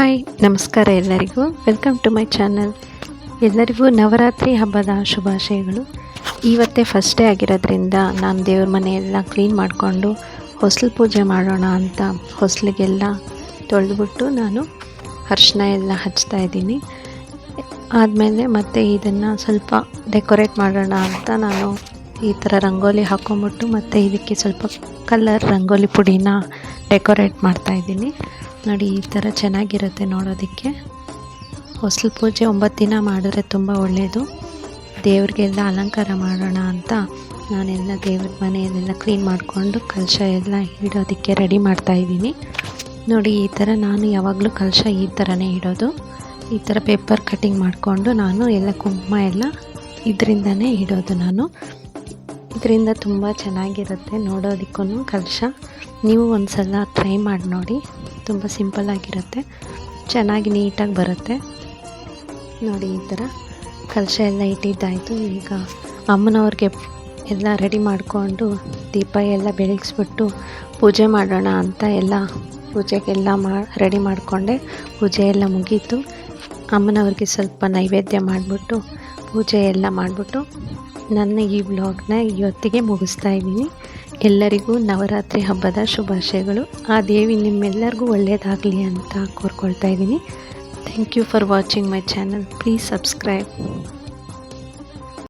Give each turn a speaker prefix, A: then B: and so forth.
A: Hi, ನಮಸ್ಕಾರ ಎಲ್ಲರಿಗೂ. Welcome to my channel ಎಲ್ಲರಿಗೂ ನವರಾತ್ರಿ ಹಬ್ಬದ ಶುಭಾಶಯಗಳು. ಇವತ್ತೇ ಫಸ್ಟ್ ಡೇ ಆಗಿರೋದ್ರಿಂದ ನಾನು ದೇವ್ರ ಮನೆಯೆಲ್ಲ ಕ್ಲೀನ್ ಮಾಡಿಕೊಂಡು ಹೊಸಲ್ ಪೂಜೆ ಮಾಡೋಣ ಅಂತ ಹೊಸಲಿಗೆಲ್ಲ ತೊಳೆದ್ಬಿಟ್ಟು ನಾನು ಅರ್ಶಿನ ಎಲ್ಲ ಹಚ್ತಾ ಇದ್ದೀನಿ. ಆದಮೇಲೆ ಮತ್ತೆ ಇದನ್ನು ಸ್ವಲ್ಪ ಡೆಕೋರೇಟ್ ಮಾಡೋಣ ಅಂತ ನಾನು ಈ ಥರ ರಂಗೋಲಿ ಹಾಕೊಂಬಿಟ್ಟು ಮತ್ತು ಇದಕ್ಕೆ ಸ್ವಲ್ಪ ಕಲರ್ ರಂಗೋಲಿ ಪುಡಿನ ಡೆಕೋರೇಟ್ ಮಾಡ್ತಾಯಿದ್ದೀನಿ ನೋಡಿ, ಈ ಥರ ಚೆನ್ನಾಗಿರುತ್ತೆ ನೋಡೋದಕ್ಕೆ. ಹೊಸಲು ಪೂಜೆ ಒಂಬತ್ತು ದಿನ ಮಾಡಿದ್ರೆ ತುಂಬ ಒಳ್ಳೆಯದು ದೇವ್ರಿಗೆಲ್ಲ ಅಲಂಕಾರ ಮಾಡೋಣ ಅಂತ ನಾನೆಲ್ಲ ದೇವ್ರ ಮನೆಯಲ್ಲೆಲ್ಲ ಕ್ಲೀನ್ ಮಾಡಿಕೊಂಡು ಕಲಶ ಎಲ್ಲ ಇಡೋದಕ್ಕೆ ರೆಡಿ ಮಾಡ್ತಾಯಿದ್ದೀನಿ ನೋಡಿ, ಈ ಥರ ನಾನು ಯಾವಾಗಲೂ ಕಲಶ ಈ ಥರನೇ ಇಡೋದು. ಈ ಥರ ಪೇಪರ್ ಕಟ್ಟಿಂಗ್ ಮಾಡಿಕೊಂಡು ನಾನು ಎಲ್ಲ ಕುಂಕುಮ ಎಲ್ಲ ಇದರಿಂದನೇ ಇಡೋದು ನಾನು. ಇದರಿಂದ ತುಂಬ ಚೆನ್ನಾಗಿರುತ್ತೆ ನೋಡೋದಕ್ಕೂ ಕಲಶ. ನೀವು ಒಂದು ಸಲ ಟ್ರೈ ಮಾಡಿ ನೋಡಿ. ತುಂಬ ಸಿಂಪಲ್ಲಾಗಿರುತ್ತೆ ಚೆನ್ನಾಗಿ ನೀಟಾಗಿ ಬರುತ್ತೆ. ನೋಡಿ ಈ ಥರ ಕಲಶ ಎಲ್ಲ ಇಟ್ಟಿದ್ದಾಯಿತು. ಈಗ ಅಮ್ಮನವ್ರಿಗೆ ಎಲ್ಲ ರೆಡಿ ಮಾಡಿಕೊಂಡು ದೀಪ ಎಲ್ಲ ಬೆಳಗಿಸ್ಬಿಟ್ಟು ಪೂಜೆ ಮಾಡೋಣ ಅಂತ ಎಲ್ಲ ಪೂಜೆಗೆಲ್ಲ ಮಾ ರೆಡಿ ಮಾಡಿಕೊಂಡೆ. ಪೂಜೆ ಎಲ್ಲ ಮುಗೀತು. ಅಮ್ಮನವ್ರಿಗೆ ಸ್ವಲ್ಪ ನೈವೇದ್ಯ ಮಾಡಿಬಿಟ್ಟು ಪೂಜೆ ಎಲ್ಲ ಮಾಡಿಬಿಟ್ಟು ನನ್ನ ಈ ಬ್ಲಾಗ್ನ ಇವತ್ತಿಗೆ ಮುಗಿಸ್ತಾ ಇದ್ದೀನಿ. ಎಲ್ಲರಿಗೂ ನವರಾತ್ರಿ ಹಬ್ಬದ ಶುಭಾಶಯಗಳು. ಆ ದೇವಿ ನಿಮ್ಮೆಲ್ಲರಿಗೂ ಒಳ್ಳೆಯದಾಗಲಿ ಅಂತ ಕೋರ್ಕೊಳ್ತಾ ಇದ್ದೀನಿ. Thank you for watching my channel please subscribe